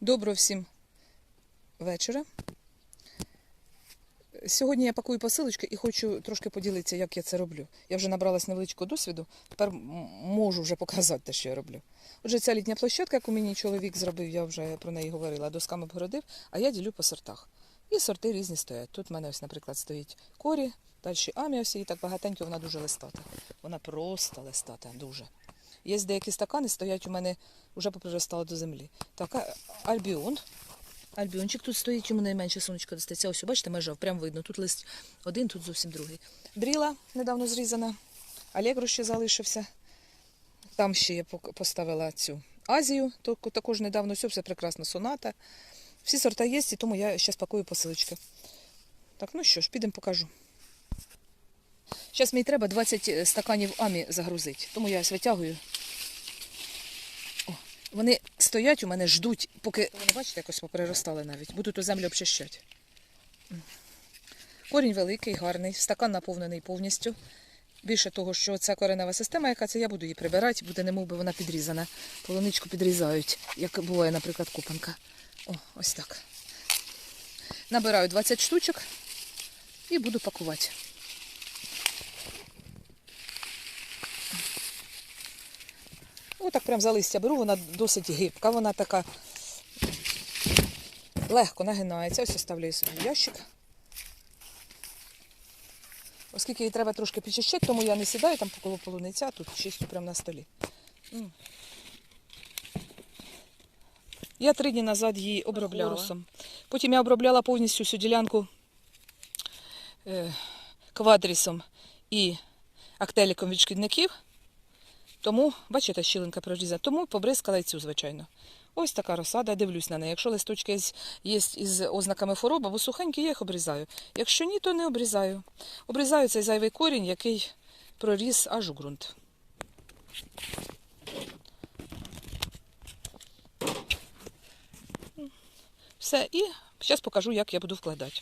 Доброго всім вечора. Сьогодні я пакую посилочки і хочу трошки поділитися, як я це роблю. Я вже набралась невеличкого досвіду, тепер можу вже показати те, що я роблю. Отже, ця літня площадка, яку мені чоловік зробив, я вже про неї говорила, досками обгородив, а я ділю по сортах. І сорти різні стоять. Тут в мене ось, наприклад, стоїть корі, далі аміос, і так багатенько, вона дуже листата. Вона просто листата, дуже. Є деякі стакани, стоять у мене вже поприростали до землі. Так, альбіон. Альбіончик тут стоїть, йому найменше сонечко достається. Ось, бачите, межав, прям видно. Тут лист один, тут зовсім другий. Бріла недавно зрізана. Алегро ще залишився. Там ще я поставила цю Азію, також недавно все, все прекрасно, соната. Всі сорта є, і тому я зараз пакую посилочки. Так, ну що ж, підемо покажу. Зараз мені треба 20 стаканів амі загрузити, тому я ось витягую. Вони стоять у мене, ждуть, поки вони, бачите, якось попереростали навіть. Буду ту землю обчищати. Корінь великий, гарний, стакан наповнений повністю. Більше того, що ця коренева система, яка це, я буду її прибирати, буде немов би вона підрізана. Полуничку підрізають, як буває, наприклад, купанка. О, ось так. Набираю 20 штучок і буду пакувати. Отак прям за листя беру, вона досить гибка, вона така легко нагинається. Ось оставляю собі в ящик. Оскільки її треба трошки підчищати, тому я не сідаю там коло полуниця, а тут чистю прямо на столі. Я три дні назад її обробляла. Хорусом. Потім я обробляла повністю всю ділянку е, квадрісом і актеліком від шкідників. Тому, бачите, щілинка прорізана, тому побризкала і цю, звичайно. Ось така розсада, дивлюсь на неї. Якщо листочки є із ознаками хвороби, або сухенькі, я їх обрізаю. Якщо ні, то не обрізаю. Обрізаю цей зайвий корінь, який проріс аж у ґрунт. Все, і зараз покажу, як я буду вкладати.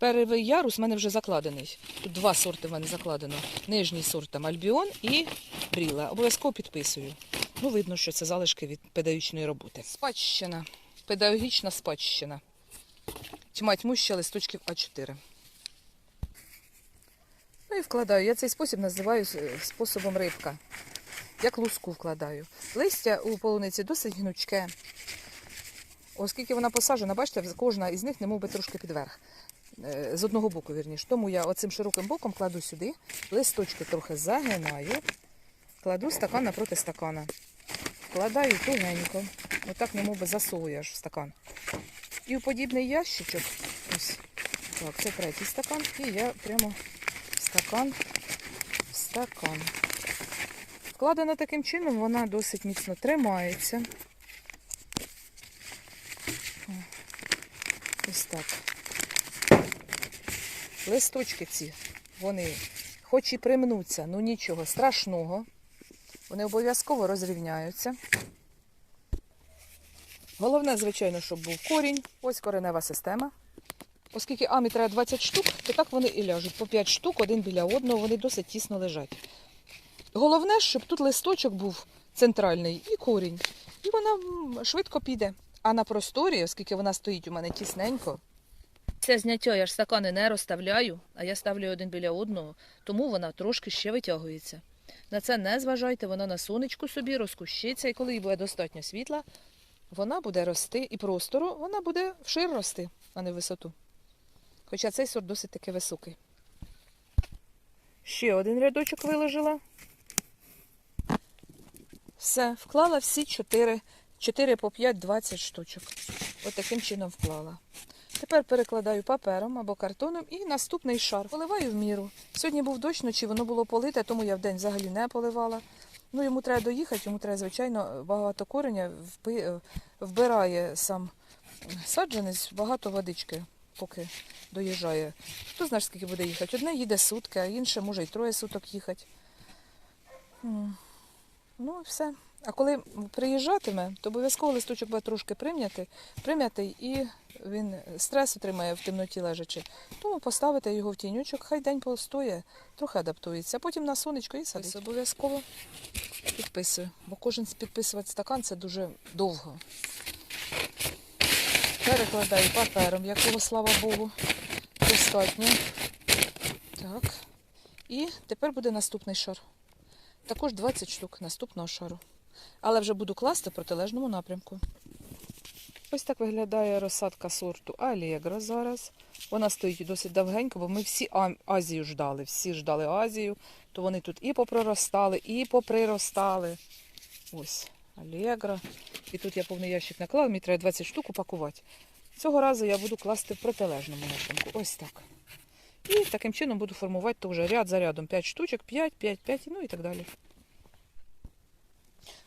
Перший ярус в мене вже закладений. Тут два сорти в мене закладено. Нижній сорт там Альбіон і Бріла. Обов'язково підписую. Ну, видно, що це залишки від педагогічної роботи. Спадщина. Педагогічна спадщина. Тьма тьму ще листочків А4. Ну і вкладаю. Я цей спосіб називаю е, способом рибка. Як луску вкладаю. Листя у полуниці досить гнучке. Оскільки вона посаджена, бачите, кожна із них немов би трошки підверх. Е, З одного боку, вірніше. Тому я оцим широким боком кладу сюди, листочки трохи загинаю, кладу стакан напроти стакана. Вкладаю тугенько. Отак немов би засовую аж в стакан. І у подібний ящичок, ось так, це третій стакан, і я прямо стакан в стакан. Вкладена таким чином, вона досить міцно тримається. Ось так. Листочки ці, вони хоч і примнуться, ну нічого страшного. Вони обов'язково розрівняються. Головне, звичайно, щоб був корінь. Ось коренева система. Оскільки амі треба 20 штук, то так вони і ляжуть. По 5 штук один біля одного, вони досить тісно лежать. Головне, щоб тут листочок був центральний і корінь. І вона швидко піде. А на просторі, оскільки вона стоїть у мене тісненько, це зняття я ж стакани не розставляю, а я ставлю один біля одного, тому вона трошки ще витягується. На це не зважайте, вона на сонечку собі розкущиться, і коли їй буде достатньо світла, вона буде рости і простору, вона буде вшир рости, а не в висоту. Хоча цей сорт досить таки високий. Ще один рядочок виложила. Все, вклала всі 4, 4 по 5, 20 штучок. От таким чином вклала. Тепер перекладаю папером або картоном і наступний шар. Поливаю в міру. Сьогодні був дощ, ночі воно було полите, тому я вдень взагалі не поливала. Ну, йому треба доїхати, йому треба, звичайно, багато кореня вбирає сам саджанець, багато водички, поки доїжджає. Хто знає, скільки буде їхати? Одне їде сутки, а інше може й троє суток їхати. Ну і все. А коли приїжджатиме, то обов'язково листочок буде трошки прим'ятий, прим'ятий і він стрес отримає в темноті лежачи. Тому поставити його в тінючок, хай день постоє, трохи адаптується, а потім на сонечко і садить. Обов'язково підписую, бо кожен підписувати стакан це дуже довго. Перекладаю папером, якого, слава Богу, достатньо. Так. І тепер буде наступний шар. Також 20 штук наступного шару. Але вже буду класти в протилежному напрямку. Ось так виглядає розсадка сорту Allegro зараз. Вона стоїть досить довгенько, бо ми всі Азію ждали. Всі ждали Азію, то вони тут і попроростали, і поприростали. Ось, Allegro. І тут я повний ящик наклала, мені треба 20 штук упакувати. Цього разу я буду класти в протилежному напрямку. Ось так. І таким чином буду формувати то вже ряд за рядом 5 штучок, 5, 5, 5, ну і так далі.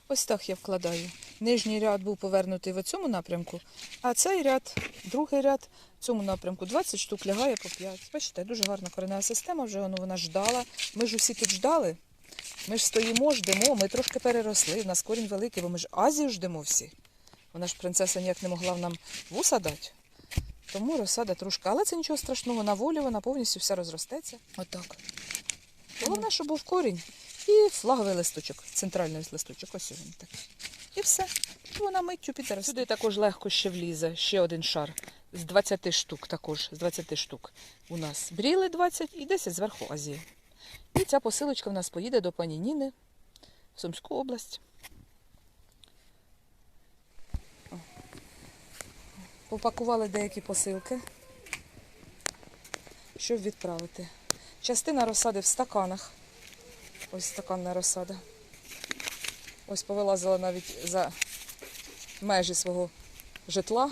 Ось так я вкладаю. Нижній ряд був повернутий в цьому напрямку, а цей ряд, другий ряд в цьому напрямку 20 штук лягає по 5. Бачите, дуже гарна коренева система, вже воно вона ждала. Ми ж усі тут ждали. Ми ж стоїмо, ждемо, ми трошки переросли, в нас корінь великий, бо ми ж Азію ждемо всі. Вона ж принцеса ніяк не могла нам вуса дати. Тому розсада трошки. Але це нічого страшного, на волі вона повністю вся розростеться. Отак. Головне, щоб був корінь і флаговий листочок, центральний листочок. Ось він такий. І все. І вона миттю піде. Сюди також легко ще влізе, ще один шар. З 20 штук також, з 20 штук. У нас бріли 20 і 10 зверху Азії. І ця посилочка в нас поїде до пані Ніни в Сумську область. Попакували деякі посилки, щоб відправити. Частина розсади в стаканах. Ось стаканна розсада. Ось повилазила навіть за межі свого житла.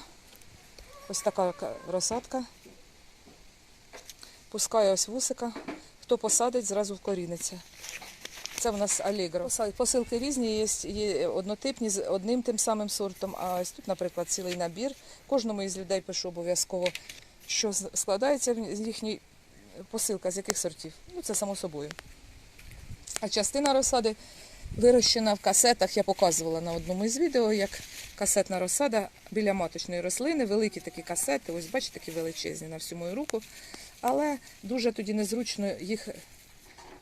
Ось така розсадка. Пускає ось вусика. Хто посадить, зразу вкоріниться. Це в нас алігро. Посилки різні, є, однотипні з одним тим самим сортом. А ось тут, наприклад, цілий набір. Кожному із людей пишу обов'язково, що складається з їхній посилка, з яких сортів. Ну, це само собою. А частина розсади вирощена в касетах. Я показувала на одному із відео, як касетна розсада біля маточної рослини, великі такі касети, ось бачите, такі величезні на всю мою руку. Але дуже тоді незручно їх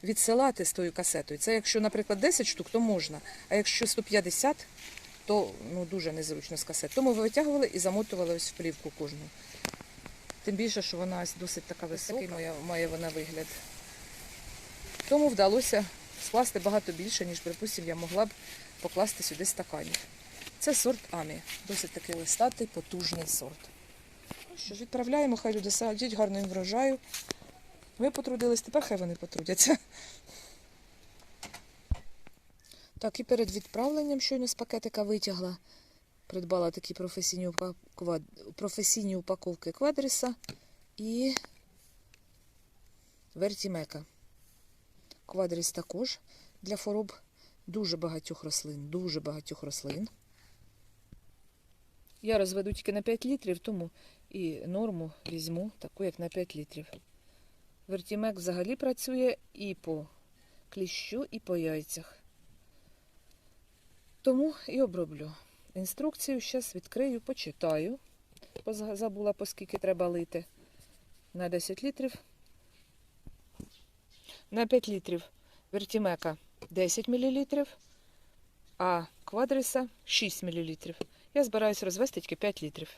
відсилати з тою касетою. Це якщо, наприклад, 10 штук, то можна. А якщо 150, то ну, дуже незручно з касет. Тому ви витягували і замотували ось в плівку кожну. Тим більше, що вона ось досить така висока, має, має вона вигляд. Тому вдалося скласти багато більше, ніж, припустимо, я могла б покласти сюди стаканів. Це сорт Амі. Досить такий листатий, потужний сорт. Ну що ж, відправляємо, хай люди садять, гарно їм врожаю. Ви потрудились, тепер хай вони потрудяться. Так, і перед відправленням щойно з пакетика витягла. Придбала такі професійні, професійні упаковки квадріса і вертімека. Квадріс також для хвороб дуже багатьох рослин, дуже багатьох рослин. Я розведу тільки на 5 літрів, тому і норму візьму таку, як на 5 літрів. Вертімек взагалі працює і по кліщу, і по яйцях. Тому і оброблю. Інструкцію зараз відкрию, почитаю. Забула, по скільки треба лити. На 10 літрів. На 5 літрів вертімека 10 мл, а квадриса 6 мл. Я збираюся розвести тільки 5 літрів.